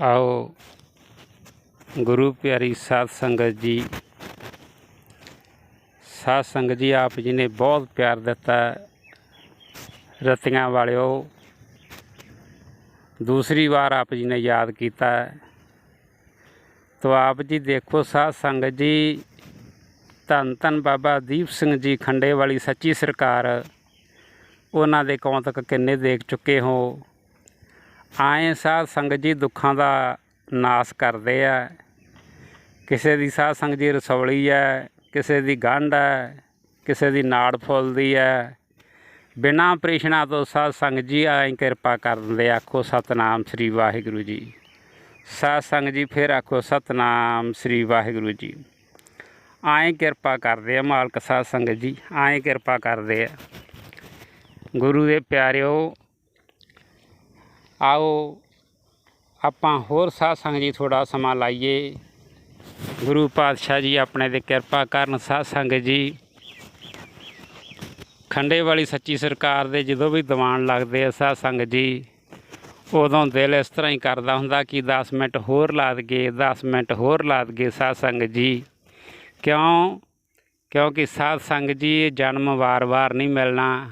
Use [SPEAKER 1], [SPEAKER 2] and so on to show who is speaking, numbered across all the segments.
[SPEAKER 1] ਆਓ। ਗੁਰੂ ਪਿਆਰੀ ਸਾਧ ਸੰਗਤ ਜੀ। ਸਾਧ ਸੰਗਤ ਜੀ, ਆਪ ਜੀ ਨੇ ਬਹੁਤ ਪਿਆਰ ਦਿੱਤਾ ਰਤੀਆਂ ਵਾਲਿਓ। ਦੂਸਰੀ ਵਾਰ ਆਪ ਜੀ ਨੇ ਯਾਦ ਕੀਤਾ। ਹੈ। ਤੋ ਆਪ ਜੀ ਦੇਖੋ ਸਾਧ ਸੰਗਤ ਜੀ, ਧੰਨ ਧੰਨ ਬਾਬਾ ਦੀਪ ਸਿੰਘ ਜੀ ਖੰਡੇ ਵਾਲੀ ਸੱਚੀ ਸਰਕਾਰ, ਉਹਨਾਂ ਦੇ ਕੌਂਤਕ ਕਿੰਨੇ ਦੇਖ ਚੁੱਕੇ ਹੋ। ਆਏ ਸਾਧ ਸੰਗਤ ਜੀ ਦੁੱਖਾਂ ਦਾ ਨਾਸ ਕਰਦੇ ਆ। ਕਿਸੇ ਦੀ ਸਾਧ ਸੰਗਤ ਜੀ ਰਸੌਲੀ ਹੈ ਕਿਸੇ ਦੀ ਗੰਢ ਹੈ ਕਿਸੇ ਦੀ ਨਾੜ ਫੁੱਲਦੀ ਹੈ ਬਿਨਾਂ ਪ੍ਰੇਸ਼ਨਾ ਤੋਂ ਸਾਧ ਸੰਗਤ ਜੀ ਆਏ ਕਿਰਪਾ ਕਰ ਦਿੰਦੇ ਆਖੋ ਸਤਨਾਮ ਸ੍ਰੀ ਵਾਹਿਗੁਰੂ ਜੀ। ਸਾਧ ਸੰਗਤ ਜੀ ਫਿਰ ਆਖੋ ਸਤਨਾਮ ਸ੍ਰੀ ਵਾਹਿਗੁਰੂ ਜੀ। ਆਏ ਕਿਰਪਾ ਕਰਦੇ ਆ ਮਾਲਕ ਸਾਧ ਸੰਗਤ ਜੀ, ਆਏ ਕਿਰਪਾ ਕਰਦੇ ਆ। ਗੁਰੂ ਦੇ ਪਿਆਰਿਓ ਆਓ ਆਪਾਂ ਹੋਰ ਸਾਧ ਸੰਗਤ ਜੀ ਥੋੜਾ ਸਮਾਂ ਲਾਈਏ। ਗੁਰੂ ਪਾਤਸ਼ਾਹ ਜੀ ਆਪਣੇ ਤੇ ਕਿਰਪਾ ਕਰਨ ਸਾਧ ਸੰਗਤ ਜੀ ਖੰਡੇ ਵਾਲੀ ਸੱਚੀ ਸਰਕਾਰ ਦੇ ਜਦੋਂ ਵੀ ਦੀਵਾਨ ਲੱਗਦੇ ਆ ਸਾਧ ਸੰਗਤ ਜੀ, ਉਦੋਂ ਦਿਲ ਇਸ ਤਰ੍ਹਾਂ ਹੀ ਕਰਦਾ ਹੁੰਦਾ ਕਿ 10 ਮਿੰਟ ਹੋਰ ਲਾ ਦਈਏ 10 ਮਿੰਟ ਹੋਰ ਲਾ ਦਈਏ ਸਾਧ ਸੰਗਤ ਜੀ। ਕਿਉਂ? ਕਿਉਂਕਿ ਸਾਧ ਸੰਗਤ ਜੀ, ਇਹ ਜਨਮ ਵਾਰ-ਵਾਰ ਨਹੀਂ ਮਿਲਣਾ।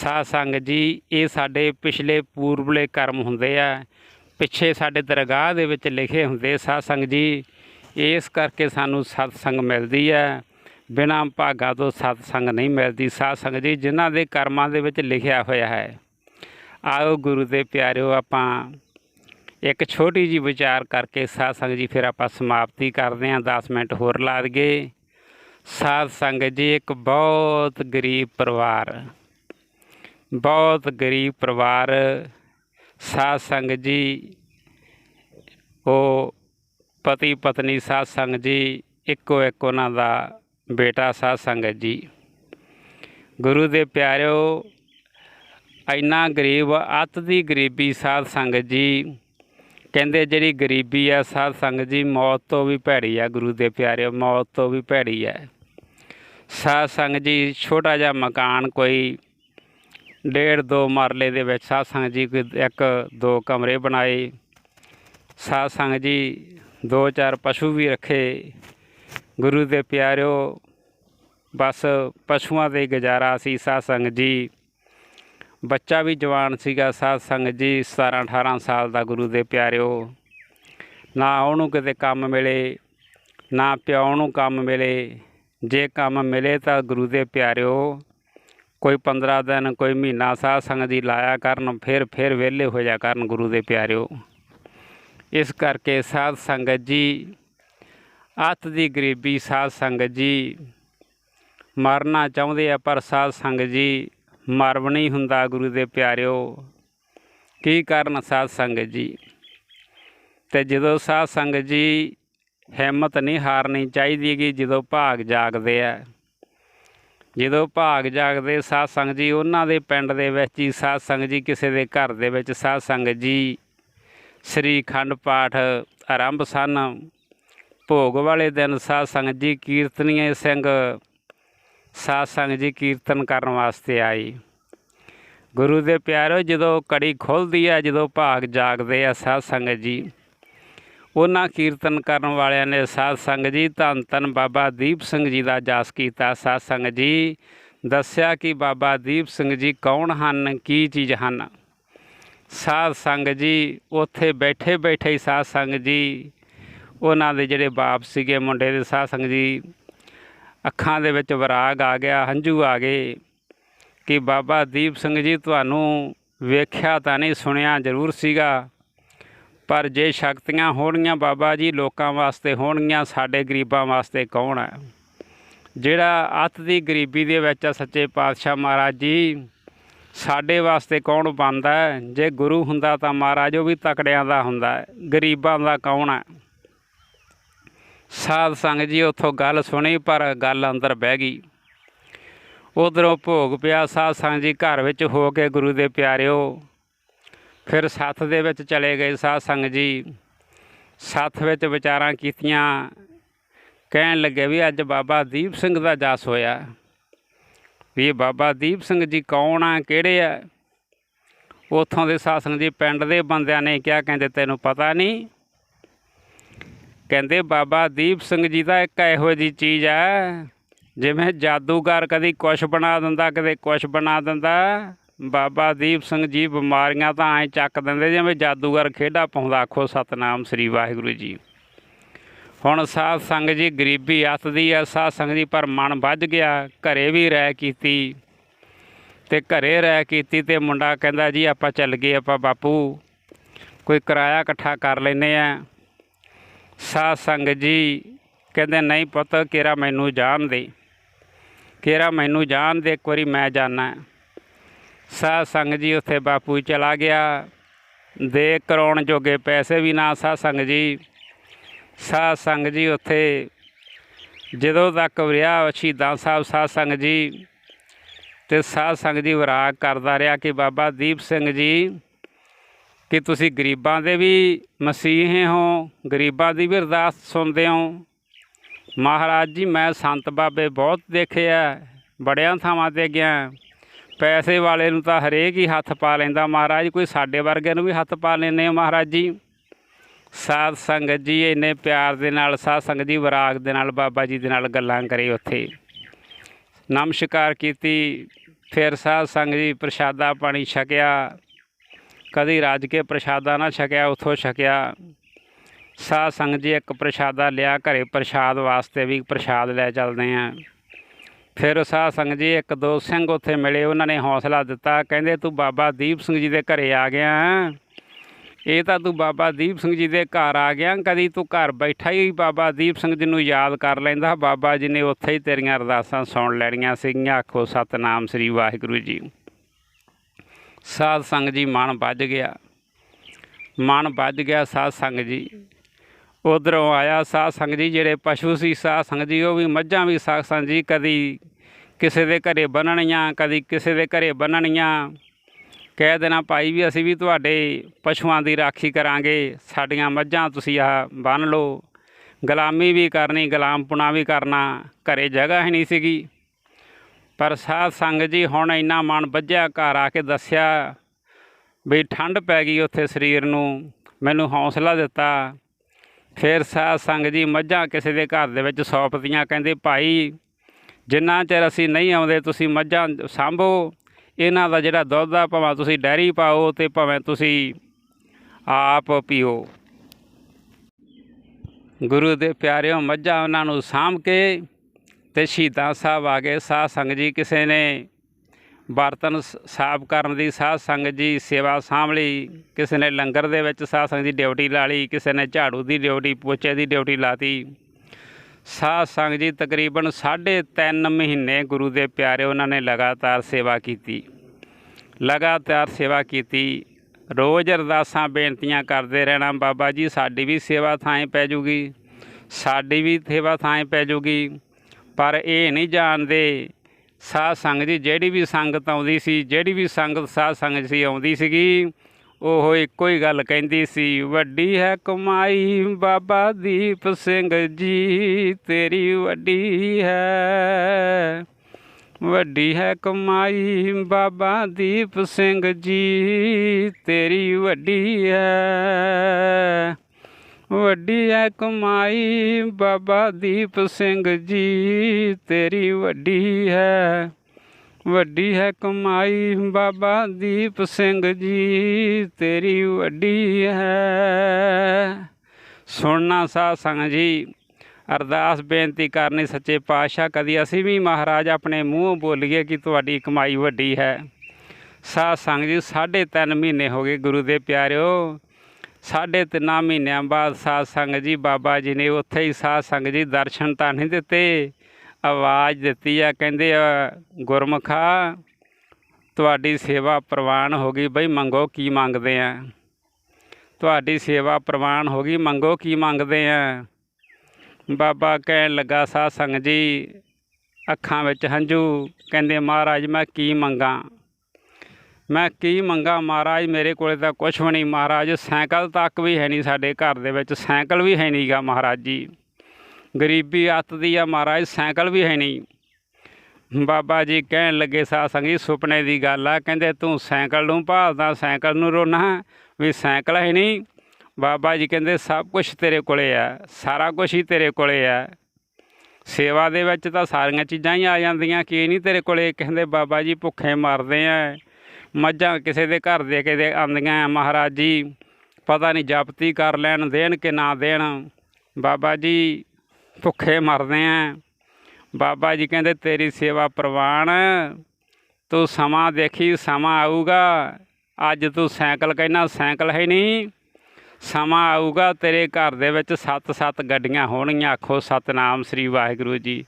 [SPEAKER 1] ਸਾਧ ਸੰਗਤ ਜੀ, ਇਹ ਸਾਡੇ ਪਿਛਲੇ ਪੂਰਬਲੇ ਕਰਮ ਹੁੰਦੇ ਆ। ਪਿੱਛੇ ਸਾਡੇ ਦਰਗਾਹ ਦੇ ਵਿੱਚ ਲਿਖੇ ਹੁੰਦੇ ਸਾਧ ਸੰਗਤ ਜੀ, ਇਸ ਕਰਕੇ ਸਾਨੂੰ ਸਤ ਸੰਗ ਮਿਲਦੀ ਹੈ ਬਿਨਾਂ ਭਾਗਾਂ ਤੋਂ ਸਤ ਸੰਗ ਨਹੀਂ ਮਿਲਦੀ। ਸਾਧ ਸੰਗਤ ਜੀ, ਜਿਨ੍ਹਾਂ ਦੇ ਕਰਮਾਂ ਦੇ ਵਿੱਚ ਲਿਖਿਆ ਹੋਇਆ ਹੈ। ਆਓ ਗੁਰੂ ਦੇ ਪਿਆਰਿਓ, ਆਪਾਂ ਇੱਕ ਛੋਟੀ ਜੀ ਵਿਚਾਰ ਕਰਕੇ ਸਾਧ ਸੰਗ ਜੀ, ਫਿਰ ਆਪਾਂ ਸਮਾਪਤੀ ਕਰਦੇ ਹਾਂ। 10 ਮਿੰਟ ਹੋਰ ਲਾ ਦਈਏ। ਸਾਧ ਸੰਗਤ ਜੀ, ਇੱਕ ਬਹੁਤ ਗਰੀਬ ਪਰਿਵਾਰ। ਬਹੁਤ ਗਰੀਬ ਪਰਿਵਾਰ, ਸਾਧ ਸੰਗਤ ਜੀ, ਉਹ ਪਤੀ ਪਤਨੀ ਸਾਧ ਸੰਗਤ ਜੀ, ਇੱਕੋ ਇੱਕ ਉਹਨਾਂ ਦਾ ਬੇਟਾ ਸਾਧ ਸੰਗਤ ਜੀ। ਗੁਰੂ ਦੇ ਪਿਆਰਿਓ, ਇੰਨਾ ਗਰੀਬ, ਅੱਤ ਦੀ ਗਰੀਬੀ ਸਾਧ ਸੰਗਤ ਜੀ, ਕਹਿੰਦੇ ਜਿਹੜੀ ਗਰੀਬੀ ਆ ਸਾਧ ਸੰਗਤ ਜੀ, ਮੌਤ ਤੋਂ ਵੀ ਭੈੜੀ ਆ ਗੁਰੂ ਦੇ ਪਿਆਰਿਓ, ਮੌਤ ਤੋਂ ਵੀ ਭੈੜੀ ਆ। ਸਾਧ ਸੰਗਤ ਜੀ, ਛੋਟਾ ਜਿਹਾ ਮਕਾਨ ਕੋਈ ਡੇਢ ਦੋ ਮਰਲੇ ਦੇ ਵਿੱਚ ਸਾਧ ਸੰਗਤ ਜੀ ਕੋਈ ਇੱਕ ਦੋ ਕਮਰੇ ਬਣਾਏ। ਸਾਧ ਸੰਗਤ ਜੀ ਦੋ ਚਾਰ ਪਸ਼ੂ ਵੀ ਰੱਖੇ। ਗੁਰੂ ਦੇ ਪਿਆਰਿਓ, ਬਸ ਪਸ਼ੂਆਂ ਦੇ ਗੁਜ਼ਾਰਾ ਸੀ ਸਾਧ ਸੰਗਤ ਜੀ। ਬੱਚਾ ਵੀ ਜਵਾਨ ਸੀਗਾ ਸਾਧ ਸੰਗਤ ਜੀ 17 18 ਸਾਲ ਦਾ ਗੁਰੂ ਦੇ ਪਿਆਰਿਓ। ਨਾ ਉਹਨੂੰ ਕਿਤੇ ਕੰਮ ਮਿਲੇ, ਨਾ ਪਿਓ ਨੂੰ ਕੰਮ ਮਿਲੇ। ਜੇ ਕੰਮ ਮਿਲੇ ਤਾਂ ਗੁਰੂ ਦੇ ਪਿਆਰਿਓ ਕੋਈ 15 ਦਿਨ, ਕੋਈ ਮਹੀਨਾ ਸਾਧ ਸੰਗਤ ਦੀ ਲਾਇਆ ਕਰਨ, ਫਿਰ ਫਿਰ ਵਿਹਲੇ ਹੋ ਜਾ ਕਰਨ ਗੁਰੂ ਦੇ ਪਿਆਰਿਓ। ਇਸ ਕਰਕੇ ਸਾਧ ਸੰਗਤ ਜੀ, ਅੱਤ ਦੀ ਗਰੀਬੀ ਸਾਧ ਸੰਗਤ ਜੀ, ਮਰਨਾ ਚਾਹੁੰਦੇ ਆ ਪਰ ਸਾਧ ਸੰਗਤ ਜੀ ਮਰ ਨਹੀਂ ਹੁੰਦਾ ਗੁਰੂ ਦੇ ਪਿਆਰਿਓ। ਕੀ ਕਰਨ ਸਾਧ ਸੰਗਤ ਜੀ? ਤੇ ਜਦੋਂ ਸਾਧ ਸੰਗਤ ਜੀ ਹਿੰਮਤ ਨਹੀਂ ਹਾਰਨੀ ਚਾਹੀਦੀ ਕਿ ਜਦੋਂ ਭਾਗ ਜਾਗਦੇ ਆ ਜਦੋਂ ਭਾਗ ਜਾਗਦੇ ਸਾਧ ਸੰਗਤ ਜੀ, ਉਹਨਾਂ ਦੇ ਪਿੰਡ ਦੇ ਵਿੱਚ ਹੀ ਸਾਧ ਸੰਗਤ ਜੀ ਕਿਸੇ ਦੇ ਘਰ ਦੇ ਵਿੱਚ ਸਾਧ ਸੰਗਤ ਜੀ ਸ੍ਰੀ ਖੰਡ ਪਾਠ ਆਰੰਭ ਸਨ। ਭੋਗ ਵਾਲੇ ਦਿਨ ਸਾਧ ਸੰਗਤ ਜੀ ਕੀਰਤਨੀਏ ਸਿੰਘ ਸਾਧ ਸੰਗਤ ਜੀ ਕੀਰਤਨ ਕਰਨ ਵਾਸਤੇ ਆਈ ਗੁਰੂ ਦੇ ਪਿਆਰੋ, ਜਦੋਂ ਕੜੀ ਖੁੱਲਦੀ ਹੈ ਜਦੋਂ ਭਾਗ ਜਾਗਦੇ ਆ ਸਾਧ ਸੰਗਤ ਜੀ ਉਹਨਾਂ ਕੀਰਤਨ ਕਰਨ ਵਾਲਿਆਂ ਨੇ ਸਾਧ ਸੰਗਤ ਜੀ, ਧੰਨ ਧੰਨ ਬਾਬਾ ਦੀਪ ਸਿੰਘ ਜੀ ਦਾ ਜਾਸ ਕੀਤਾ। ਸਾਧ ਸੰਗਤ ਜੀ ਦੱਸਿਆ ਕਿ ਬਾਬਾ ਦੀਪ ਸਿੰਘ ਜੀ ਕੌਣ ਹਨ, ਕੀ ਚੀਜ਼ ਹਨ? ਸਾਧ ਸੰਗਤ ਜੀ ਉੱਥੇ ਬੈਠੇ ਬੈਠੇ ਹੀ ਸਾਧ ਸੰਗਤ ਜੀ ਉਹਨਾਂ ਦੇ ਜਿਹੜੇ ਬਾਪ ਸੀਗੇ ਮੁੰਡੇ ਦੇ ਸਾਧ ਸੰਗਤ ਜੀ ਅੱਖਾਂ ਦੇ ਵਿੱਚ ਵਿਰਾਗ ਆ ਗਿਆ, ਹੰਝੂ ਆ ਗਏ ਕਿ ਬਾਬਾ ਦੀਪ ਸਿੰਘ ਜੀ ਤੁਹਾਨੂੰ ਵੇਖਿਆ ਤਾਂ ਨਹੀਂ, ਸੁਣਿਆ ਜ਼ਰੂਰ ਸੀਗਾ। ਪਰ ਜੇ ਸ਼ਕਤੀਆਂ ਹੋਣਗੀਆਂ ਬਾਬਾ ਜੀ, ਲੋਕਾਂ ਵਾਸਤੇ ਹੋਣਗੀਆਂ, ਸਾਡੇ ਗਰੀਬਾਂ ਵਾਸਤੇ ਕੌਣ ਹੈ? ਜਿਹੜਾ ਅੱਤ ਦੀ ਗਰੀਬੀ ਦੇ ਵਿੱਚ ਆ ਸੱਚੇ ਪਾਤਸ਼ਾਹ ਮਹਾਰਾਜ ਜੀ, ਸਾਡੇ ਵਾਸਤੇ ਕੌਣ ਬਣਦਾ ਜੇ ਗੁਰੂ ਹੁੰਦਾ ਤਾਂ ਮਹਾਰਾਜ ਉਹ ਵੀ ਤਕੜਿਆਂ ਦਾ ਹੁੰਦਾ ਗਰੀਬਾਂ ਦਾ ਕੌਣ ਹੈ? ਸਾਧ ਸੰਗਤ ਜੀ, ਉੱਥੋਂ ਗੱਲ ਸੁਣੀ ਪਰ ਗੱਲ ਅੰਦਰ ਬਹਿ ਗਈ। ਉਧਰੋਂ ਭੋਗ ਪਿਆ ਸਾਧ ਸੰਗਤ ਜੀ, ਘਰ ਵਿੱਚ ਹੋ ਕੇ ਗੁਰੂ ਦੇ ਪਿਆਰਿਓ ਫਿਰ ਸੱਥ ਦੇ ਵਿੱਚ ਚਲੇ ਗਏ ਸਾਧ ਸੰਗਤ ਜੀ। ਸੱਥ ਵਿੱਚ ਵਿਚਾਰਾਂ ਕੀਤੀਆਂ। ਕਹਿਣ ਲੱਗੇ ਵੀ ਅੱਜ ਬਾਬਾ ਦੀਪ ਸਿੰਘ ਦਾ ਜਸ ਹੋਇਆ। ਵੀ ਬਾਬਾ ਦੀਪ ਸਿੰਘ ਜੀ ਕੌਣ ਆ, ਕਿਹੜੇ ਆ? ਉਥੋਂ ਦੇ ਸਾਸੰਗ ਜੀ ਪਿੰਡ ਦੇ ਬੰਦਿਆਂ ਨੇ ਕਿਹਾ, ਕਹਿੰਦੇ ਤੈਨੂੰ ਪਤਾ ਨਹੀਂ। ਕਹਿੰਦੇ ਬਾਬਾ ਦੀਪ ਸਿੰਘ ਜੀ ਦਾ ਇੱਕ ਇਹੋ ਜੀ ਚੀਜ਼ ਆ, ਜਿਵੇਂ ਜਾਦੂਗਰ ਕਦੀ ਕੁਛ ਬਣਾ ਦਿੰਦਾ, ਕਦੇ ਕੁਛ ਬਣਾ ਦਿੰਦਾ। ਬਾਬਾ ਦੀਪ ਸਿੰਘ ਜੀ ਬਿਮਾਰੀਆਂ ਤਾਂ ਐ ਚੱਕ ਦਿੰਦੇ ਜਿਵੇਂ ਜਾਦੂਗਰ ਖੇਡਾ ਪਾਉਂਦਾ, ਆਖੋ ਸਤਨਾਮ ਸ੍ਰੀ ਵਾਹਿਗੁਰੂ ਜੀ। ਹੁਣ ਸਾਧ ਸੰਗ ਜੀ ਗਰੀਬੀ ਅੱਤਦੀ ਆ ਸਾਧ ਸੰਗ ਜੀ ਪਰ ਮਨ ਵੱਜ ਗਿਆ, ਘਰੇ ਵੀ ਰਹਿ ਕੀਤੀ। ਤੇ ਘਰੇ ਰਹਿ ਕੀਤੀ ਤੇ ਮੁੰਡਾ ਕਹਿੰਦਾ ਜੀ, ਆਪਾਂ ਚੱਲ ਗਏ ਆਪਾਂ ਬਾਪੂ, ਕੋਈ ਕਿਰਾਇਆ ਇਕੱਠਾ ਕਰ ਲੈਨੇ ਆ। ਸਾਧ ਸੰਗ ਜੀ ਕਹਿੰਦੇ, ਨਹੀਂ ਪੁੱਤ, ਕਿਰਾ ਮੈਨੂੰ ਜਾਣ ਦੇ, ਕਿਰਾ ਮੈਨੂੰ ਜਾਣ ਦੇ, ਇੱਕ ਵਾਰੀ ਮੈਂ ਜਾਣਾ ਸਾਧ ਸੰਗ ਜੀ ਉੱਥੇ ਬਾਪੂ ਚਲਾ ਗਿਆ। ਦੇ ਕਰਾਉਣ ਜੋਗੇ ਪੈਸੇ ਵੀ ਨਾ ਸਾਧ ਸੰਗ ਜੀ। ਸਾਧ ਸੰਗ ਜੀ ਉੱਥੇ ਜਦੋਂ ਤੱਕ ਵਿਆਹ ਸ਼ਹੀਦਾਂ ਸਾਹਿਬ, ਸਾਧ ਸੰਗ ਜੀ। ਤੇ ਸਾਧ ਸੰਗ ਜੀ ਵਿਰਾਗ ਕਰਦਾ ਰਿਹਾ ਕਿ ਬਾਬਾ ਦੀਪ ਸਿੰਘ ਜੀ, ਕਿ ਤੁਸੀਂ ਗਰੀਬਾਂ ਦੇ ਵੀ ਮਸੀਹੇ ਹੋ ਗਰੀਬਾਂ ਦੀ ਵੀ ਅਰਦਾਸ ਸੁਣਦੇ ਹੋ। ਮਹਾਰਾਜ ਜੀ, ਮੈਂ ਸੰਤ ਬਾਬੇ ਬਹੁਤ ਦੇਖੇ ਆ ਬੜਿਆਂ ਥਾਵਾਂ ਤੇ ਗਿਆ। ਪੈਸੇ ਵਾਲੇ ਨੂੰ ਤਾਂ ਹਰੇਕ ਹੀ ਹੱਥ ਪਾ ਲੈਂਦਾ ਮਹਾਰਾਜ, ਕੋਈ ਸਾਡੇ ਵਰਗੇ ਨੂੰ ਵੀ ਹੱਥ ਪਾ ਲੈਂਦੇ ਹੋ ਮਹਾਰਾਜ ਜੀ। ਸਾਧ ਸੰਗਤ ਜੀ, ਇੰਨੇ ਪਿਆਰ ਦੇ ਨਾਲ, ਸਾਧ ਸੰਗਤ ਜੀ ਵਿਰਾਗ ਦੇ ਨਾਲ, ਬਾਬਾ ਜੀ ਦੇ ਨਾਲ ਗੱਲਾਂ ਕਰੇ ਉੱਥੇ। ਨਮਸਕਾਰ ਕੀਤੀ, ਫਿਰ ਸਾਧ ਸੰਗਤ ਜੀ ਪ੍ਰਸ਼ਾਦਾ ਪਾਣੀ ਛਕਿਆ। ਕਦੀ ਰਾਜ ਕੇ ਪ੍ਰਸ਼ਾਦਾ ਨਾ ਛਕਿਆ, ਉਥੋਂ ਛਕਿਆ। ਸਾਧ ਸੰਗਤ ਜੀ ਇੱਕ ਪ੍ਰਸ਼ਾਦਾ ਲਿਆ, ਘਰੇ ਪ੍ਰਸ਼ਾਦ ਵਾਸਤੇ ਵੀ ਪ੍ਰਸ਼ਾਦ ਲੈ ਚੱਲਦੇ ਆਂ। ਫਿਰ ਸਾਧ ਸੰਗਤ ਜੀ, ਇੱਕ ਦੋ ਸਿੰਘ ਉੱਥੇ ਮਿਲੇ, ਉਹਨਾਂ ਨੇ ਹੌਸਲਾ ਦਿੱਤਾ। ਕਹਿੰਦੇ, ਤੂੰ ਬਾਬਾ ਦੀਪ ਸਿੰਘ ਜੀ ਦੇ ਘਰੇ ਆ ਗਿਆ ਇਹ ਤਾਂ ਤੂੰ ਬਾਬਾ ਦੀਪ ਸਿੰਘ ਜੀ ਦੇ ਘਰ ਆ ਗਿਆ ਕਦੀ ਤੂੰ ਘਰ ਬੈਠਾ ਹੀ ਬਾਬਾ ਦੀਪ ਸਿੰਘ ਜੀ ਨੂੰ ਯਾਦ ਕਰ ਲੈਂਦਾ? ਬਾਬਾ ਜੀ ਨੇ ਉੱਥੇ ਹੀ ਤੇਰੀਆਂ ਅਰਦਾਸਾਂ ਸੁਣ ਲੈਣੀਆਂ ਸੀਗੀਆਂ। ਆਖੋ, ਸਤਨਾਮ ਸ੍ਰੀ ਵਾਹਿਗੁਰੂ ਜੀ। ਸਾਧ ਸੰਗ ਜੀ, ਮਨ ਵੱਜ ਗਿਆ। ਮਨ ਵੱਜ ਗਿਆ ਸਾਧ ਸੰਗ ਜੀ। ਉਧਰੋਂ ਆਇਆ ਸਾਧ ਸੰਗ ਜੀ, ਜਿਹੜੇ ਪਸ਼ੂ ਸੀ, ਸਾਧ ਸੰਗ ਜੀ, ਉਹ ਵੀ ਮੱਝਾਂ ਵੀ ਸਾਧ ਸੰਗ ਜੀ, ਕਦੀ ਕਿਸੇ ਦੇ ਘਰੇ ਬੰਨਣੀਆਂ, ਕਦੀ ਕਿਸੇ ਦੇ ਘਰੇ ਬੰਨਣੀਆਂ। ਕਹਿ ਦੇਣਾ ਭਾਈ ਵੀ ਅਸੀਂ ਵੀ ਤੁਹਾਡੇ ਪਸ਼ੂਆਂ ਦੀ ਰਾਖੀ ਕਰਾਂਗੇ, ਸਾਡੀਆਂ ਮੱਝਾਂ ਤੁਸੀਂ ਆਹ ਬੰਨ ਲਓ। ਗੁਲਾਮੀ ਵੀ ਕਰਨੀ, ਗੁਲਾਮਪੁਣਾ ਵੀ ਕਰਨਾ, ਘਰੇ ਜਗ੍ਹਾ ਹੀ ਨਹੀਂ ਸੀਗੀ। ਪਰ ਸਾਧ ਸੰਗ ਜੀ ਹੁਣ ਇੰਨਾ ਮਨ ਵੱਜਿਆ, ਘਰ ਆ ਕੇ ਦੱਸਿਆ ਵੀ ਠੰਡ ਪੈ ਗਈ ਉੱਥੇ ਸਰੀਰ ਨੂੰ, ਮੈਨੂੰ ਹੌਸਲਾ ਦਿੱਤਾ। ਫਿਰ ਸਾਧ ਸੰਗ ਜੀ ਮੱਝਾਂ ਕਿਸੇ ਦੇ ਘਰ ਦੇ ਵਿੱਚ ਸੌਂਪਦੀਆਂ, ਕਹਿੰਦੇ, ਭਾਈ, ਜਿੰਨਾ ਚਿਰ ਅਸੀਂ ਨਹੀਂ ਆਉਂਦੇ, ਤੁਸੀਂ ਮੱਝਾਂ ਸਾਂਭੋ। ਇਹਨਾਂ ਦਾ ਜਿਹੜਾ ਦੁੱਧ ਆ, ਭਾਵੇਂ ਤੁਸੀਂ ਡੈਰੀ ਪਾਓ ਤੇ ਭਾਵੇਂ ਤੁਸੀਂ ਆਪ ਪੀਓ। ਗੁਰੂ ਦੇ ਪਿਆਰਿਓ, ਮੱਝਾਂ ਉਹਨਾਂ ਨੂੰ ਸਾਂਭ ਕੇ ਤੇ ਸ਼ਹੀਦਾਂ ਸਾਹਿਬ ਆ ਗਏ। ਸਾਧ ਸੰਗਤ ਜੀ ਕਿਸੇ ਨੇ ਬਰਤਨ ਸ- ਸਾਫ਼ ਕਰਨ ਦੀ ਸਾਧ ਸੰਗਤ ਜੀ, ਸੇਵਾ ਸਾਂਭ ਕਿਸੇ ਨੇ ਲੰਗਰ ਦੇ ਵਿੱਚ ਸਾਧ ਸੰਗਤ ਦੀ ਡਿਊਟੀ ਲਾ ਲਈ, ਕਿਸੇ ਨੇ ਝਾੜੂ ਦੀ ਡਿਊਟੀ, ਪੋਚੇ ਦੀ ਡਿਊਟੀ ਲਾਤੀ। ਸਾਧ ਸੰਗਤ ਜੀ, ਤਕਰੀਬਨ ਸਾਢੇ ਤਿੰਨ ਮਹੀਨੇ ਗੁਰੂ ਦੇ ਪਿਆਰੇ ਉਹਨਾਂ ਨੇ ਲਗਾਤਾਰ ਸੇਵਾ ਕੀਤੀ। ਲਗਾਤਾਰ ਸੇਵਾ ਕੀਤੀ। ਰੋਜ਼ ਅਰਦਾਸਾਂ ਬੇਨਤੀਆਂ ਕਰਦੇ ਰਹਿਣਾ। ਬਾਬਾ ਜੀ, ਸਾਡੀ ਵੀ ਸੇਵਾ ਥਾਂ ਪੈ ਜੂਗੀ। ਸਾਡੀ ਵੀ ਸੇਵਾ ਥਾਂ ਪੈ ਜੂਗੀ। ਪਰ ਇਹ ਨਹੀਂ ਜਾਣਦੇ ਸਾਧ ਸੰਗਤ ਜੀ, ਜਿਹੜੀ ਵੀ ਸੰਗਤ ਆਉਂਦੀ ਸੀ, ਜਿਹੜੀ ਵੀ ਸੰਗਤ ਸਾਧ ਸੰਗਤ ਸੀ ਆਉਂਦੀ ਸੀਗੀ, ਉਹ ਇੱਕੋ ਹੀ ਗੱਲ ਕਹਿੰਦੀ ਸੀ, ਵੱਡੀ ਹੈ ਕਮਾਈ ਬਾਬਾ ਦੀਪ ਸਿੰਘ ਜੀ, ਤੇਰੀ ਵੱਡੀ ਹੈ। ਵੱਡੀ ਹੈ ਕਮਾਈ ਬਾਬਾ ਦੀਪ ਸਿੰਘ ਜੀ, ਤੇਰੀ ਵੱਡੀ ਹੈ। ਵੱਡੀ ਹੈ ਕਮਾਈ, ਬਾਬਾ ਦੀਪ ਸਿੰਘ ਜੀ, ਤੇਰੀ ਵੱਡੀ ਹੈ। ਵੱਡੀ ਹੈ ਕਮਾਈ, ਬਾਬਾ ਦੀਪ ਸਿੰਘ ਜੀ, ਤੇਰੀ ਵੱਡੀ ਹੈ। ਸੁਣਨਾ ਸਾਧ ਸੰਗਤ ਜੀ, ਅਰਦਾਸ ਬੇਨਤੀ ਕਰਨੀ ਸੱਚੇ ਪਾਤਸ਼ਾਹ, ਕਦੀ ਅਸੀਂ ਵੀ ਮਹਾਰਾਜ ਆਪਣੇ ਮੂੰਹ ਬੋਲੀਏ ਕਿ ਤੁਹਾਡੀ ਕਮਾਈ ਵੱਡੀ ਹੈ। ਸਾਧ ਸੰਗਤ ਜੀ, ਸਾਢੇ ਤਿੰਨ ਮਹੀਨੇ ਹੋ ਗਏ ਗੁਰੂ ਦੇ ਪਿਆਰਿਓ ਸਾਢੇ ਤਿੰਨਾਂ ਮਹੀਨਿਆਂ ਬਾਅਦ ਸਾਧ ਸੰਗਤ ਜੀ ਬਾਬਾ ਜੀ ਨੇ ਉੱਥੇ ਹੀ ਸਾਧ ਸੰਗਤ ਜੀ ਦਰਸ਼ਨ ਤਾਂ ਨਹੀਂ ਦਿੱਤੇ। ਆਵਾਜ਼ ਦਿੱਤੀ ਆ, ਕਹਿੰਦੇ ਆ, ਗੁਰਮੁਖਾ, ਤੁਹਾਡੀ ਸੇਵਾ ਪ੍ਰਵਾਨ ਹੋ ਗਈ, ਬਈ ਮੰਗੋ ਕੀ ਮੰਗਦੇ ਆ? ਤੁਹਾਡੀ ਸੇਵਾ ਪ੍ਰਵਾਨ ਹੋ ਗਈ, ਮੰਗੋ ਕੀ ਮੰਗਦੇ ਆ? ਬਾਬਾ ਕਹਿਣ ਲੱਗਾ, ਸਾਧ ਸੰਗਤ ਜੀ, ਅੱਖਾਂ ਵਿੱਚ ਹੰਝੂ, ਕਹਿੰਦੇ, ਮਹਾਰਾਜ, ਮੈਂ ਕੀ ਮੰਗਾ? ਮੈਂ ਕੀ ਮੰਗਾ ਮਹਾਰਾਜ, ਮੇਰੇ ਕੋਲੇ ਤਾਂ ਕੁਛ ਵੀ ਨਹੀਂ ਮਹਾਰਾਜ। ਸਾਈਕਲ ਤੱਕ ਵੀ ਹੈ ਨਹੀਂ ਸਾਡੇ ਘਰ ਦੇ ਵਿੱਚ, ਸਾਈਕਲ ਵੀ ਹੈ ਨਹੀਂਗਾ ਮਹਾਰਾਜ ਜੀ। ਗਰੀਬੀ ਅੱਤ ਦੀ ਆ ਮਹਾਰਾਜ, ਸਾਈਕਲ ਵੀ ਹੈ ਨਹੀਂ। ਬਾਬਾ ਜੀ ਕਹਿਣ ਲੱਗੇ ਸਾਧ ਸੰਗਤ ਸੁਪਨੇ ਦੀ ਗੱਲ ਆ, ਕਹਿੰਦੇ ਤੂੰ ਸਾਈਕਲ ਨੂੰ ਭਾਲਦਾ, ਸਾਈਕਲ ਨੂੰ ਰੋਣਾ ਵੀ ਸਾਈਕਲ ਹੈ ਨਹੀਂ। ਬਾਬਾ ਜੀ ਕਹਿੰਦੇ ਸਭ ਕੁਝ ਤੇਰੇ ਕੋਲੇ ਆ, ਸਾਰਾ ਕੁਝ ਹੀ ਤੇਰੇ ਕੋਲੇ ਆ। ਸੇਵਾ ਦੇ ਵਿੱਚ ਤਾਂ ਸਾਰੀਆਂ ਚੀਜ਼ਾਂ ਹੀ ਆ ਜਾਂਦੀਆਂ, ਕੀ ਨਹੀਂ ਤੇਰੇ ਕੋਲੇ? ਕਹਿੰਦੇ ਬਾਬਾ ਜੀ ਭੁੱਖੇ ਮਰਦੇ ਆ। ਮੱਝਾਂ ਕਿਸੇ ਦੇ ਘਰ ਦੇ ਕੇ ਦੇ ਆਂਦੀਆਂ ਮਹਾਰਾਜ ਜੀ, ਪਤਾ ਨਹੀਂ ਜਪਤੀ ਕਰ ਲੈਣ, ਦੇਣ ਕਿ ਨਾ ਦੇਣ। ਬਾਬਾ ਜੀ, ਭੁੱਖੇ ਮਰਦੇ ਆ। ਬਾਬਾ ਜੀ ਕਹਿੰਦੇ, ਤੇਰੀ ਸੇਵਾ ਪ੍ਰਵਾਨ। ਤੂੰ ਸਮਾਂ ਦੇਖੀ, ਸਮਾਂ ਆਊਗਾ। ਅੱਜ ਤੂੰ ਸਾਈਕਲ ਕਹਿਣਾ ਸਾਈਕਲ ਹੈ ਨਹੀਂ। ਸਮਾਂ ਆਊਗਾ, ਤੇਰੇ ਘਰ ਦੇ ਵਿੱਚ ਸੱਤ ਸੱਤ ਗੱਡੀਆਂ ਹੋਣਗੀਆਂ। ਆਖੋ, ਸਤਨਾਮ ਸ੍ਰੀ ਵਾਹਿਗੁਰੂ ਜੀ।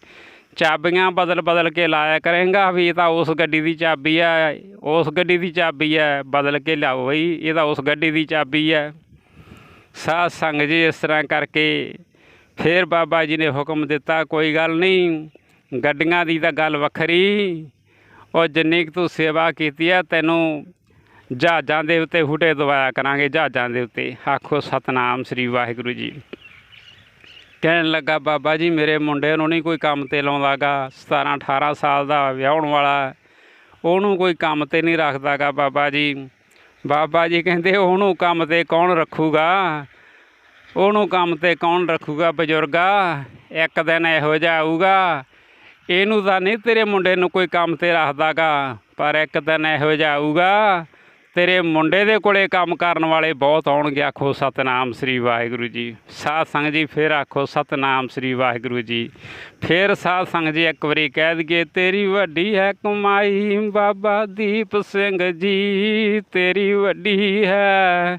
[SPEAKER 1] ਚਾਬੀਆਂ ਬਦਲ ਬਦਲ ਕੇ ਲਾਇਆ ਕਰੇਗਾ ਵੀ ਇਹ ਤਾਂ ਉਸ ਗੱਡੀ ਦੀ ਚਾਬੀ ਹੈ ਉਸ ਗੱਡੀ ਦੀ ਚਾਬੀ ਹੈ ਬਦਲ ਕੇ ਲਿਆਓ ਬਈ, ਇਹ ਤਾਂ ਉਸ ਗੱਡੀ ਦੀ ਚਾਬੀ ਹੈ ਸਾਧ ਸੰਗ ਜੀ, ਇਸ ਤਰ੍ਹਾਂ ਕਰਕੇ ਫਿਰ ਬਾਬਾ ਜੀ ਨੇ ਹੁਕਮ ਦਿੱਤਾ, ਕੋਈ ਗੱਲ ਨਹੀਂ, ਗੱਡੀਆਂ ਦੀ ਤਾਂ ਗੱਲ ਵੱਖਰੀ। ਉਹ ਜਿੰਨੀ ਕੁ ਤੂੰ ਸੇਵਾ ਕੀਤੀ ਹੈ ਤੈਨੂੰ ਜਹਾਜ਼ਾਂ ਦੇ ਉੱਤੇ ਹੁਟੇ ਦਵਾਇਆ ਕਰਾਂਗੇ, ਜਹਾਜ਼ਾਂ ਦੇ ਉੱਤੇ। ਆਖੋ ਸਤਨਾਮ ਸ੍ਰੀ ਵਾਹਿਗੁਰੂ ਜੀ। ਕਹਿਣ ਲੱਗਾ, ਬਾਬਾ ਜੀ, ਮੇਰੇ ਮੁੰਡੇ ਨੂੰ ਨਹੀਂ ਕੋਈ ਕੰਮ ਤੇ ਲਾਉਂਦਾਗਾ 17 18 ਸਾਲ ਦਾ ਵਿਆਹਣ ਵਾਲਾ ਉਹਨੂੰ ਕੋਈ ਕੰਮ ਤੇ ਨਹੀਂ ਰੱਖਦਾਗਾ ਬਾਬਾ ਜੀ। ਬਾਬਾ ਜੀ ਕਹਿੰਦੇ, ਉਹਨੂੰ ਕੰਮ ਤੇ ਕੌਣ ਰੱਖੂਗਾ? ਉਹਨੂੰ ਕੰਮ ਤੇ ਕੌਣ ਰੱਖੂਗਾ, ਬਜ਼ੁਰਗਾ? ਇੱਕ ਦਿਨ ਇਹੋ ਜਿਹਾ ਆਊਗਾ। ਇਹਨੂੰ ਤਾਂ ਨਹੀਂ ਤੇਰੇ ਮੁੰਡੇ ਨੂੰ ਕੋਈ ਕੰਮ ਤੇ ਰੱਖਦਾਗਾ, ਪਰ ਇੱਕ ਦਿਨ ਇਹੋ ਜਿਹਾ ਆਊਗਾ। ਤੇਰੇ ਮੁੰਡੇ ਦੇ ਕੋਲੇ ਕੰਮ ਕਰਨ ਵਾਲੇ ਬਹੁਤ ਆਉਣਗੇ, ਆਖੋ ਸਤਨਾਮ ਸ੍ਰੀ ਵਾਹਿਗੁਰੂ ਜੀ। ਸਾਧ ਸੰਗਤ ਜੀ, ਫਿਰ ਆਖੋ ਸਤਨਾਮ ਸ੍ਰੀ ਵਾਹਿਗੁਰੂ ਜੀ। ਫਿਰ ਸਾਧ ਸੰਗਤ ਜੀ ਇੱਕ ਵਾਰੀ ਕਹਿ ਦਈਏ, ਤੇਰੀ ਵੱਡੀ ਹੈ ਕਮਾਈ ਬਾਬਾ ਦੀਪ ਸਿੰਘ ਜੀ, ਤੇਰੀ ਵੱਡੀ ਹੈ,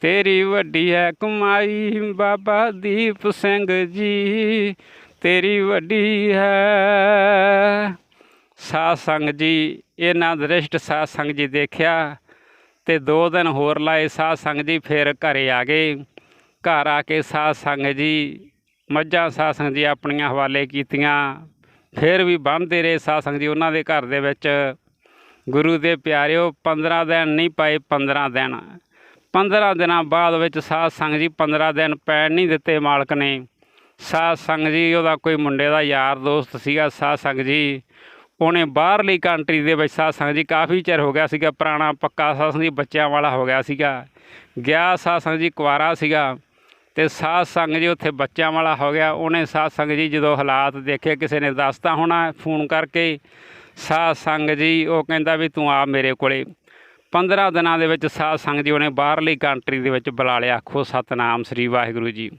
[SPEAKER 1] ਤੇਰੀ ਵੱਡੀ ਹੈ ਕਮਾਈ ਬਾਬਾ ਦੀਪ ਸਿੰਘ ਜੀ, ਤੇਰੀ ਵੱਡੀ ਹੈ। ਸਾਧ ਸੰਗਤ ਜੀ, ਇਹਨਾਂ ਦ੍ਰਿਸ਼ਟ ਸਾਧ ਸੰਗਤ ਜੀ ਦੇਖਿਆ ਤੇ ਦੋ ਦਿਨ ਹੋਰ ਲਾਏ ਸਾਧ ਸੰਗਤ ਜੀ, ਫਿਰ ਘਰੇ ਆ ਗਏ। ਘਰ ਆ ਕੇ ਸਾਧ ਸੰਗਤ ਜੀ, ਮੱਝਾਂ ਸਾਧ ਸੰਗਤ ਜੀ ਆਪਣੀਆਂ ਹਵਾਲੇ ਕੀਤੀਆਂ। ਫਿਰ ਵੀ ਬੰਨ੍ਹਦੇ ਰਹੇ ਸਾਧ ਸੰਗਤ ਜੀ ਉਹਨਾਂ ਦੇ ਘਰ ਦੇ ਵਿੱਚ। ਗੁਰੂ ਦੇ ਪਿਆਰਿਓ 15 ਦਿਨ ਨਹੀਂ ਪਾਏ 15 ਦਿਨ। 15 ਦਿਨਾਂ ਬਾਅਦ ਵਿੱਚ ਸਾਧ ਸੰਗਤ ਜੀ 15 ਦਿਨ ਪੈਣ ਨਹੀਂ ਦਿੱਤੇ ਮਾਲਕ ਨੇ। ਸਾਧ ਸੰਗਤ ਜੀ, ਉਹਦਾ ਕੋਈ ਮੁੰਡੇ ਦਾ ਯਾਰ ਦੋਸਤ ਸੀਗਾ, ਸਾਧ ਸੰਗਤ ਜੀ। ਉਹਨੇ ਬਾਹਰਲੀ ਕੰਟਰੀ ਦੇ ਵਿੱਚ ਸਾਧ ਜੀ ਕਾਫੀ ਚਿਰ ਹੋ ਗਿਆ ਸੀਗਾ, ਪੁਰਾਣਾ ਪੱਕਾ ਸਾਧ ਜੀ ਬੱਚਿਆਂ ਵਾਲਾ ਹੋ ਗਿਆ ਸੀਗਾ, ਗਿਆ ਸਾਧ ਜੀ ਕੁਆਰਾ ਸੀਗਾ ਤੇ ਸਾਧ ਸੰਗਤ ਜੀ ਉੱਥੇ ਬੱਚਿਆਂ ਵਾਲਾ ਹੋ ਗਿਆ। ਉਹਨੇ ਸਾਧ ਸੰਗਤ ਜੀ ਜਦੋਂ ਹਾਲਾਤ ਦੇਖੇ, ਕਿਸੇ ਨੇ ਦੱਸਤਾ ਹੋਣਾ ਫੋਨ ਕਰਕੇ ਸਾਧ ਸੰਗਤ ਜੀ ਉਹ ਕਹਿੰਦਾ ਵੀ ਤੂੰ ਆ ਮੇਰੇ ਕੋਲੇ। 15 ਦਿਨਾਂ ਦੇ ਵਿੱਚ ਸਾਧ ਸੰਗਤ ਜੀ ਉਹਨੇ ਬਾਹਰਲੀ ਕੰਟਰੀ ਦੇ ਵਿੱਚ ਬੁਲਾ ਲਿਆ, ਆਖੋ ਸਤਨਾਮ ਸ੍ਰੀ ਵਾਹਿਗੁਰੂ ਜੀ।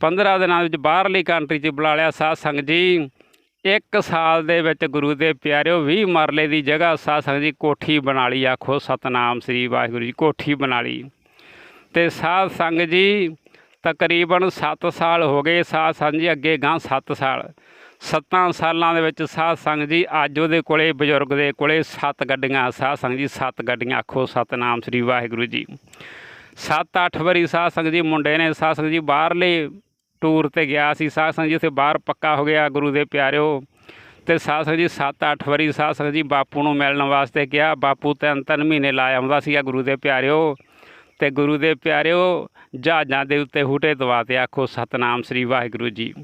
[SPEAKER 1] 15 ਦਿਨਾਂ ਦੇ ਵਿੱਚ ਬਾਹਰਲੀ ਕੰਟਰੀ 'ਚ ਬੁਲਾ ਲਿਆ ਸਾਧ ਸੰਗਤ ਜੀ ਇੱਕ ਸਾਲ ਦੇ ਵਿੱਚ ਗੁਰੂ ਦੇ ਪਿਆਰਿਓ 20 ਮਰਲੇ ਦੀ ਜਗ੍ਹਾ ਸਾਧ ਜੀ ਕੋਠੀ ਬਣਾ ਲਈ, ਆਖੋ ਸਤਨਾਮ ਸ੍ਰੀ ਵਾਹਿਗੁਰੂ ਜੀ, ਕੋਠੀ ਬਣਾ ਲਈ। ਤੇ ਸਾਧ ਸੰਗਤ ਜੀ, ਤਕਰੀਬਨ 7 ਸਾਲ ਹੋ ਗਏ ਸਾਧ ਸੰਗਤ ਜੀ, ਅੱਗੇ ਗਾਂ 7 ਸਾਲ। 7 ਸਾਲਾਂ ਦੇ ਵਿੱਚ ਸਾਧ ਸੰਗਤ ਜੀ, ਅੱਜ ਉਹਦੇ ਕੋਲੇ, ਬਜ਼ੁਰਗ ਦੇ ਕੋਲੇ 7 ਗੱਡੀਆਂ ਸਾਧ ਸੰਗਤ ਜੀ 7 ਗੱਡੀਆਂ, ਆਖੋ ਸਤਨਾਮ ਸ੍ਰੀ ਵਾਹਿਗੁਰੂ ਜੀ। 7-8 ਵਾਰੀ ਸਾਧ ਸੰਗਤ ਜੀ ਮੁੰਡੇ ਨੇ ਸਾਧ ਸੰਗਤ ਜੀ ਬਾਹਰਲੇ ਟੂਰ ਤੇ ਗਿਆ ਸੀ। ਸਾਧ ਸੰਗਤ ਜੀ, ਉੱਥੇ ਬਾਹਰ ਪੱਕਾ ਹੋ ਗਿਆ ਗੁਰੂ ਦੇ ਪਿਆਰਿਓ। ਤੇ ਸਾਧ ਸੰਗਤ ਜੀ 7-8 ਵਾਰੀ ਸਾਧ ਸੰਗਤ ਜੀ ਬਾਪੂ ਨੂੰ ਮਿਲਣ ਵਾਸਤੇ ਗਿਆ ਬਾਪੂ ਤਿੰਨ ਤਿੰਨ ਮਹੀਨੇ ਲਾ ਆਉਂਦਾ ਸੀਗਾ ਗੁਰੂ ਦੇ ਪਿਆਰਿਓ। ਤੇ ਗੁਰੂ ਦੇ ਪਿਆਰਿਓ ਜਹਾਜ਼ਾਂ ਦੇ ਉੱਤੇ ਹੂਟੇ ਦਵਾਤੇ ਆਖੋ, ਸਤਨਾਮ ਸ੍ਰੀ ਵਾਹਿਗੁਰੂ ਜੀ।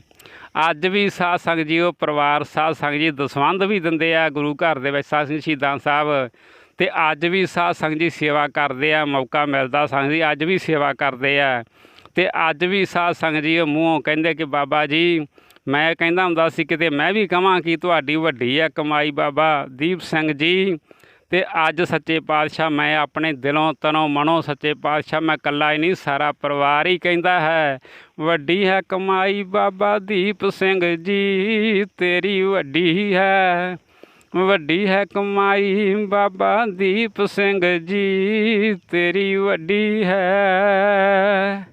[SPEAKER 1] ਅੱਜ ਵੀ ਸਾਧ ਸੰਗਤ ਜੀ, ਉਹ ਪਰਿਵਾਰ ਸਾਧ ਸੰਗਤ ਜੀ ਦਸਵੰਧ ਵੀ ਦਿੰਦੇ ਆ ਗੁਰੂ ਘਰ ਦੇ ਵਿੱਚ, ਸਾਧ ਸਿੰਘ ਸ਼ਹੀਦਾਂ ਸਾਹਿਬ। ਤੇ ਅੱਜ ਵੀ ਸਾਧ ਸੰਗਤ ਜੀ ਸੇਵਾ ਕਰਦੇ ਆ, ਮੌਕਾ ਮਿਲਦਾ ਸੰਗਤ ਜੀ, ਅੱਜ ਵੀ ਸੇਵਾ ਕਰਦੇ ਆ। ਤੇ ਅੱਜ ਵੀ ਸਾਧ ਸੰਗਤ ਜੀ ਉਹ ਮੂੰਹੋਂ ਕਹਿੰਦੇ ਕਿ ਬਾਬਾ ਜੀ, ਮੈਂ ਕਹਿੰਦਾ ਹੁੰਦਾ ਸੀ ਕਿਤੇ ਮੈਂ ਵੀ ਕਹਾਂ ਕਿ ਤੁਹਾਡੀ ਵੱਡੀ ਹੈ ਕਮਾਈ ਬਾਬਾ ਦੀਪ ਸਿੰਘ ਜੀ। ਤੇ ਅੱਜ ਸੱਚੇ ਪਾਤਸ਼ਾਹ ਮੈਂ ਆਪਣੇ ਦਿਲੋਂ ਤਨੋਂ ਮਨੋਂ ਸੱਚੇ ਪਾਤਸ਼ਾਹ ਮੈਂ ਇਕੱਲਾ ਹੀ ਨਹੀਂ, ਸਾਰਾ ਪਰਿਵਾਰ ਹੀ ਕਹਿੰਦਾ ਹੈ, ਵੱਡੀ ਹੈ ਕਮਾਈ ਬਾਬਾ ਦੀਪ ਸਿੰਘ ਜੀ, ਤੇਰੀ ਵੱਡੀ ਹੈ ਵੱਡੀ ਹੈ ਕਮਾਈ ਬਾਬਾ ਦੀਪ ਸਿੰਘ ਜੀ, ਤੇਰੀ ਵੱਡੀ ਹੈ।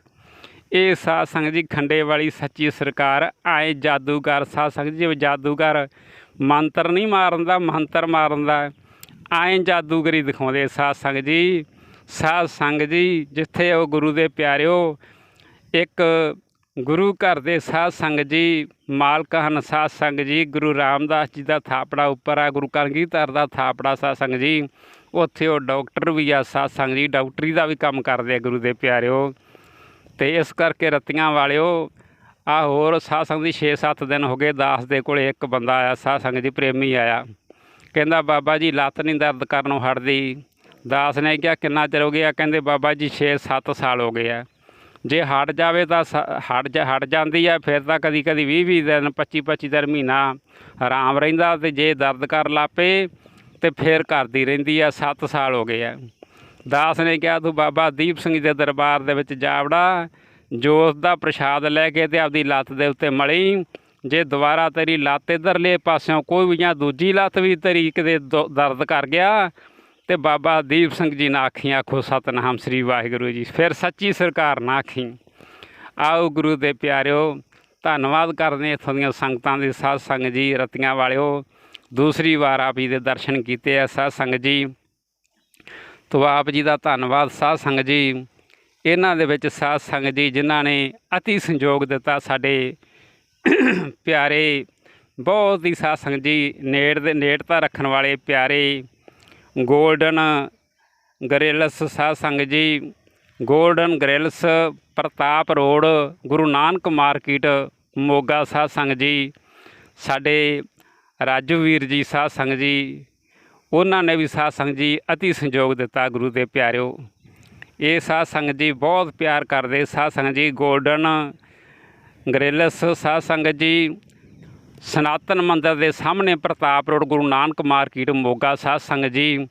[SPEAKER 1] ਇਹ ਸਾਧ ਸੰਗਤ ਜੀ ਖੰਡੇ ਵਾਲੀ ਸੱਚੀ ਸਰਕਾਰ ਆਏ ਜਾਦੂਗਰ। ਸਾਧ ਸੰਗਤ ਜੀ ਜਾਦੂਗਰ ਮੰਤਰ ਨਹੀਂ ਮਾਰਨ ਦਾ, ਮੰਤਰ ਮਾਰਨ ਦਾ, ਆਏ ਜਾਦੂਗਰੀ ਦਿਖਾਉਂਦੇ ਸਾਧ ਸੰਗਤ ਜੀ। ਸਾਧ ਸੰਗਤ ਜੀ, ਜਿੱਥੇ ਉਹ ਗੁਰੂ ਦੇ ਪਿਆਰਿਓ, ਇੱਕ ਗੁਰੂ ਘਰ ਦੇ ਸਾਧ ਸੰਗਤ ਜੀ, ਮਾਲਕ ਹਨ ਸਾਧ ਸੰਗਤ ਜੀ, ਗੁਰੂ ਰਾਮਦਾਸ ਜੀ ਦਾ ਥਾਪੜਾ ਉੱਪਰ ਆ, ਗੁਰੂ ਕਲਗੀਧਰ ਦਾ ਥਾਪੜਾ ਸਾਧ ਸੰਗਤ ਜੀ। ਉੱਥੇ ਉਹ ਡਾਕਟਰ ਵੀ ਆ, ਸਾਧ ਸੰਗਤ ਜੀ, ਡਾਕਟਰੀ ਦਾ ਵੀ ਕੰਮ ਕਰਦੇ ਆ ਗੁਰੂ ਦੇ ਪਿਆਰਿਓ। ਤੇ ਇਸ ਕਰਕੇ ਰਤੀਆਂ ਵਾਲਿਓ ਆ ਹੋਰ ਸਾਧ ਦੀ 6-7 ਦਿਨ ਹੋ ਗਏ ਦਾਸ ਦੇ ਕੋਲੇ ਇੱਕ ਬੰਦਾ ਆਇਆ, ਸਾਧ ਸੰਗਤ ਜੀ ਪ੍ਰੇਮੀ ਆਇਆ। ਕਹਿੰਦਾ, ਬਾਬਾ ਜੀ, ਲੱਤ ਨਹੀਂ ਦਰਦ ਕਰਨੋਂ ਹਟਦੀ। ਦਾਸ ਨੇ ਕਿਹਾ, ਕਿੰਨਾ ਚਿਰ ਹੋ ਗਿਆ? ਕਹਿੰਦੇ, ਬਾਬਾ ਜੀ 6-7 ਸਾਲ ਹੋ ਗਏ ਆ। ਜੇ ਹਟ ਜਾਵੇ ਤਾਂ ਸ- ਹਟ ਜਾ, ਹਟ ਜਾਂਦੀ ਆ, ਫਿਰ ਤਾਂ ਕਦੀ ਕਦੀ 20-20 ਦਿਨ 25-25 ਦਿਨ ਮਹੀਨਾ ਆਰਾਮ ਰਹਿੰਦਾ ਤੇ ਜੇ ਦਰਦ ਕਰ ਲਾਪੇ ਤੇ ਫਿਰ ਕਰਦੀ ਰਹਿੰਦੀ ਆ 7 ਸਾਲ ਹੋ ਗਏ ਆ। ਦਾਸ ਨੇ ਕਿਹਾ, ਤੂੰ ਬਾਬਾ ਦੀਪ ਸਿੰਘ ਜੀ ਦੇ ਦਰਬਾਰ ਦੇ ਵਿੱਚ ਜਾਵੜਾ ਜੋਤ ਦਾ ਪ੍ਰਸ਼ਾਦ ਲੈ ਕੇ ਤੇ ਆਪਦੀ ਲੱਤ ਦੇ ਉੱਤੇ ਮਲੀ। ਜੇ ਦੁਬਾਰਾ ਤੇਰੀ ਲੱਤ ਇਧਰਲੇ ਪਾਸਿਓਂ ਕੋਈ ਵੀ ਜਾਂ ਦੂਜੀ ਲੱਤ ਵੀ ਤੇਰੀ ਕਿਤੇ ਦ- ਦਰਦ ਕਰ ਗਿਆ, ਤੇ ਬਾਬਾ ਦੀਪ ਸਿੰਘ ਜੀ ਨਾ ਆਖੀ ਆਖੋ, ਸਤਨਾਮ ਸ੍ਰੀ ਵਾਹਿਗੁਰੂ ਜੀ। ਫਿਰ ਸੱਚੀ ਸਰਕਾਰ ਨਾ ਆਖੀ, ਆਓ ਗੁਰੂ ਦੇ ਪਿਆਰਿਓ, ਧੰਨਵਾਦ ਕਰਦੇ ਇੱਥੋਂ ਦੀਆਂ ਸੰਗਤਾਂ ਦੀ ਸਾਧ ਸੰਗਤ ਜੀ, ਰਤੀਆਂ ਵਾਲਿਓ। ਦੂਸਰੀ ਵਾਰ ਆਪ ਜੀ ਦੇ ਦਰਸ਼ਨ ਕੀਤੇ ਆ, ਸਾਧ ਸੰਗਤ ਜੀ। ਤੋ ਆਪ ਜੀ ਦਾ ਧੰਨਵਾਦ ਸਾਧ ਸੰਗਤ ਜੀ। ਇਹਨਾਂ ਦੇ ਵਿੱਚ ਸਾਧ ਸੰਗਤ ਜੀ ਜਿਨ੍ਹਾਂ ਨੇ ਅਤੀ ਸੰਯੋਗ ਦਿੱਤਾ ਸਾਡੇ ਪਿਆਰੇ, ਬਹੁਤ ਹੀ ਸਾਧ ਸੰਗਤ ਜੀ ਨੇੜ ਦੇ ਨੇੜਤਾ ਰੱਖਣ ਵਾਲੇ ਪਿਆਰੇ ਗੋਲਡਨ ਗਰੇਲਸ ਸਾਧ ਸੰਗਤ ਜੀ। Golden grills Partap road, Guru Nanak market, Moga ਸਾਧ ਸੰਗਤ ਜੀ। ਸਾਡੇ ਰਾਜੂ ਵੀਰ ਜੀ ਸਾਧ ਸੰਗਤ ਜੀ ਉਹਨਾਂ ਨੇ ਵੀ ਸਾਧ ਸੰਗਤ ਜੀ ਅਤੀ ਸੰਯੋਗ ਦਿੱਤਾ ਗੁਰੂ ਦੇ ਪਿਆਰਿਓ। ਇਹ ਸਾਧ ਸੰਗਤ ਜੀ ਬਹੁਤ ਪਿਆਰ ਕਰਦੇ। ਸਾਧ ਸੰਗਤ ਜੀ ਗੋਲਡਨ ਗਰੇਲਸ, ਸਾਧ ਸੰਗਤ ਜੀ ਸਨਾਤਨ ਮੰਦਰ ਦੇ ਸਾਹਮਣੇ ਪ੍ਰਤਾਪ ਰੋਡ, ਗੁਰੂ ਨਾਨਕ ਮਾਰਕੀਟ ਮੋਗਾ। ਸਾਧ ਸੰਗਤ ਜੀ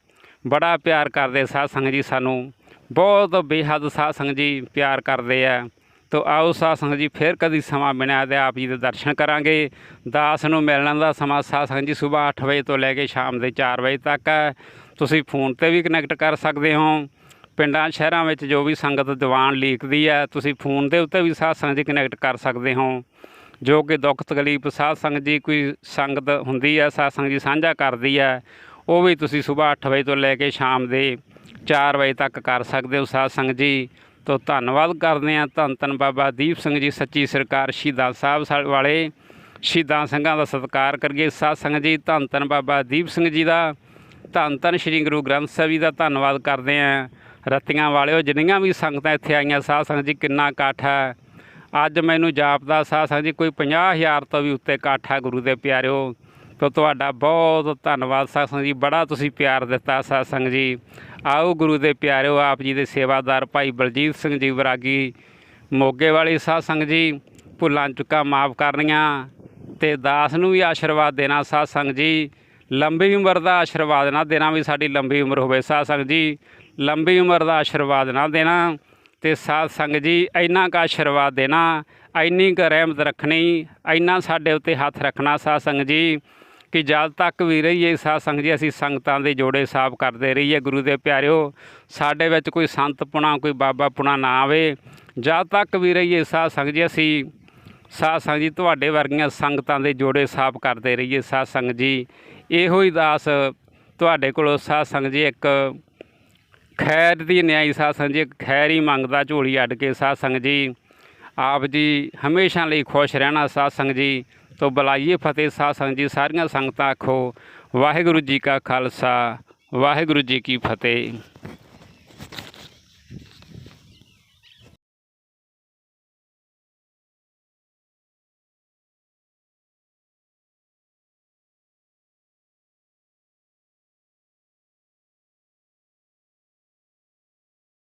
[SPEAKER 1] ਬੜਾ ਪਿਆਰ ਕਰਦੇ। ਸਾਧ ਸੰਗਤ ਜੀ ਸਾਨੂੰ ਬਹੁਤ ਬੇਹੱਦ ਸਾਧ ਸੰਗਤ ਜੀ ਪਿਆਰ ਕਰਦੇ ਆ। ਤੋ ਆਓ ਸਾਧ ਸੰਗਤ ਜੀ, ਫਿਰ ਕਦੀ ਸਮਾਂ ਬਣਿਆ ਤੇ ਆਪ ਜੀ ਦੇ ਦਰਸ਼ਨ ਕਰਾਂਗੇ। ਦਾਸ ਨੂੰ ਮਿਲਣ ਦਾ ਸਮਾਂ ਸਾਧ ਸੰਗਤ ਜੀ ਸਵੇਰ 8 ਵਜੇ ਤੋਂ ਲੈ ਕੇ ਸ਼ਾਮ ਦੇ 4 ਵਜੇ ਤੱਕ ਹੈ। ਤੁਸੀਂ ਫੋਨ ਤੇ ਵੀ ਕਨੈਕਟ ਕਰ ਸਕਦੇ ਹੋ। ਪਿੰਡਾਂ, ਸ਼ਹਿਰਾਂ ਵਿੱਚ ਜੋ ਵੀ ਸੰਗਤ ਦੀਵਾਨ ਲੀਕਦੀ ਹੈ, ਤੁਸੀਂ ਫੋਨ ਦੇ ਉੱਤੇ ਵੀ ਸਾਧ ਸੰਗਤ ਜੀ ਕਨੈਕਟ ਕਰ ਸਕਦੇ ਹੋ। ਜੋ ਕਿ ਦੁੱਖ ਤਕਲੀਫ ਸਾਧ ਸੰਗਤ ਜੀ ਕੋਈ ਸੰਗਤ ਹੁੰਦੀ ਹੈ, ਸਾਧ ਸੰਗਤ ਜੀ ਸਾਂਝਾ ਕਰਦੀ ਹੈ, ਉਹ ਵੀ ਤੁਸੀਂ ਸਵੇਰ 8 ਵਜੇ ਤੋਂ ਲੈ ਕੇ ਸ਼ਾਮ ਦੇ 4 ਵਜੇ ਤੱਕ ਕਰ ਸਕਦੇ ਹੋ ਸਾਧ ਸੰਗਤ ਜੀ। ਤੋਂ ਧੰਨਵਾਦ ਕਰਦੇ ਹਾਂ ਧੰਨ ਧੰਨ ਬਾਬਾ ਦੀਪ ਸਿੰਘ ਜੀ, ਸੱਚੀ ਸਰਕਾਰ ਸ਼ਹੀਦਾਂ ਸਾਹਿਬ ਸਾ- ਵਾਲੇ ਸ਼ਹੀਦਾਂ ਸਿੰਘਾਂ ਦਾ ਸਤਿਕਾਰ ਕਰੀਏ। ਸਾਧ ਸੰਗਤ ਜੀ, ਧੰਨ ਧੰਨ ਬਾਬਾ ਦੀਪ ਸਿੰਘ ਜੀ ਦਾ, ਧੰਨ ਧੰਨ ਸ੍ਰੀ ਗੁਰੂ ਗ੍ਰੰਥ ਸਾਹਿਬ ਜੀ ਦਾ ਧੰਨਵਾਦ ਕਰਦੇ ਹਾਂ। ਰਤੀਆਂ ਵਾਲਿਓ, ਜਿੰਨੀਆਂ ਵੀ ਸੰਗਤਾਂ ਇੱਥੇ ਆਈਆਂ, ਸਾਧ ਸੰਗਤ ਜੀ, ਕਿੰਨਾ ਇਕੱਠ ਹੈ। ਅੱਜ ਮੈਨੂੰ ਜਾਪਦਾ ਸਾਧ ਸੰਗਤ ਜੀ, ਕੋਈ 50000 ਤੋਂ ਵੀ ਉੱਤੇ ਇਕੱਠ ਹੈ ਗੁਰੂ ਦੇ ਪਿਆਰਿਓ। ਤੋ ਤੁਹਾਡਾ ਬਹੁਤ ਧੰਨਵਾਦ ਸਾਧ ਸੰਗਤ ਜੀ, ਬੜਾ ਤੁਸੀਂ ਪਿਆਰ ਦਿੱਤਾ ਸਾਧ ਸੰਗਤ ਜੀ। ਆਓ ਗੁਰੂ ਦੇ ਪਿਆਰਿਓ, ਆਪ ਜੀ ਦੇ ਸੇਵਾਦਾਰ ਭਾਈ ਬਲਜੀਤ ਸਿੰਘ ਜੀ ਵਰਾਗੀ, ਮੋਗੇ ਵਾਲੀ ਸਾਧ ਸੰਗਤ ਜੀ, ਭੁੱਲਾਂ ਚੁੱਕਾ ਮਾਫ ਕਰਨੀਆਂ ਤੇ ਦਾਸ ਨੂੰ ਵੀ ਆਸ਼ੀਰਵਾਦ ਦੇਣਾ ਸਾਧ ਸੰਗਤ ਜੀ। ਲੰਬੀ ਉਮਰ ਦਾ ਆਸ਼ੀਰਵਾਦ ਨਾ ਦੇਣਾ ਵੀ ਸਾਡੀ ਲੰਬੀ ਉਮਰ ਹੋਵੇ ਸਾਧ ਸੰਗਤ ਜੀ। ਲੰਬੀ ਉਮਰ ਦਾ ਆਸ਼ੀਰਵਾਦ ਨਾ ਦੇਣਾ ਤੇ ਸਾਧ ਸੰਗਤ ਜੀ, ਇੰਨਾ ਕੁ ਆਸ਼ੀਰਵਾਦ ਦੇਣਾ, ਇੰਨੀ ਕੁ ਰਹਿਮਤ ਰੱਖਣੀ, ਇੰਨਾ ਸਾਡੇ ਉੱਤੇ ਹੱਥ ਰੱਖਣਾ ਸਾਧ ਸੰਗਤ ਜੀ। ਕਿ ਜਦ ਤੱਕ ਵੀ ਰਹੀਏ ਸਾਧ ਸੰਗਤ ਜੀ, ਅਸੀਂ ਸੰਗਤਾਂ ਦੇ ਜੋੜੇ ਸਾਫ਼ ਕਰਦੇ ਰਹੀਏ। ਗੁਰੂ ਦੇ ਪਿਆਰਿਓ, ਸਾਡੇ ਵਿੱਚ ਕੋਈ ਸੰਤ ਪੁਣਾ, ਕੋਈ ਬਾਬਾ ਪੁਣਾ ਨਾ ਆਵੇ। ਜਦ ਤੱਕ ਵੀ ਰਹੀਏ, ਸਾਧ ਸੰਗਤ ਜੀ, ਅਸੀਂ ਸਾਧ ਸੰਗਤ ਜੀ, ਤੁਹਾਡੇ ਵਰਗੀਆਂ ਸੰਗਤਾਂ ਦੇ ਜੋੜੇ ਸਾਫ਼ ਕਰਦੇ ਰਹੀਏ। ਸਾਧ ਸੰਗਤ ਜੀ, ਇਹੋ ਹੀ ਦਾਸ ਤੁਹਾਡੇ ਕੋਲੋਂ ਸਾਧ ਸੰਗਤ ਜੀ, ਇੱਕ ਖੈਰ ਦੀ ਨਿਆਈ ਸਾਧ ਸੰਗਤ ਜੀ ਖੈਰ ਹੀ ਮੰਗਦਾ ਝੋਲੀ ਅੱਡ ਕੇ। ਸਾਧ ਸੰਗਤ ਜੀ, ਆਪ ਜੀ ਹਮੇਸ਼ਾ ਲਈ ਖੁਸ਼ ਰਹਿਣਾ, ਸਾਧ ਸੰਗਤ ਜੀ ਤੋਂ ਬੁਲਾਈਏ ਫਤਿਹ ਸਾਹ ਸੰਗਤ ਜੀ, ਸਾਰੀਆਂ ਸੰਗਤਾਂ ਆਖੋ, ਵਾਹਿਗੁਰੂ ਜੀ ਕਾ ਖਾਲਸਾ, ਵਾਹਿਗੁਰੂ ਜੀ ਕੀ ਫਤਿਹ।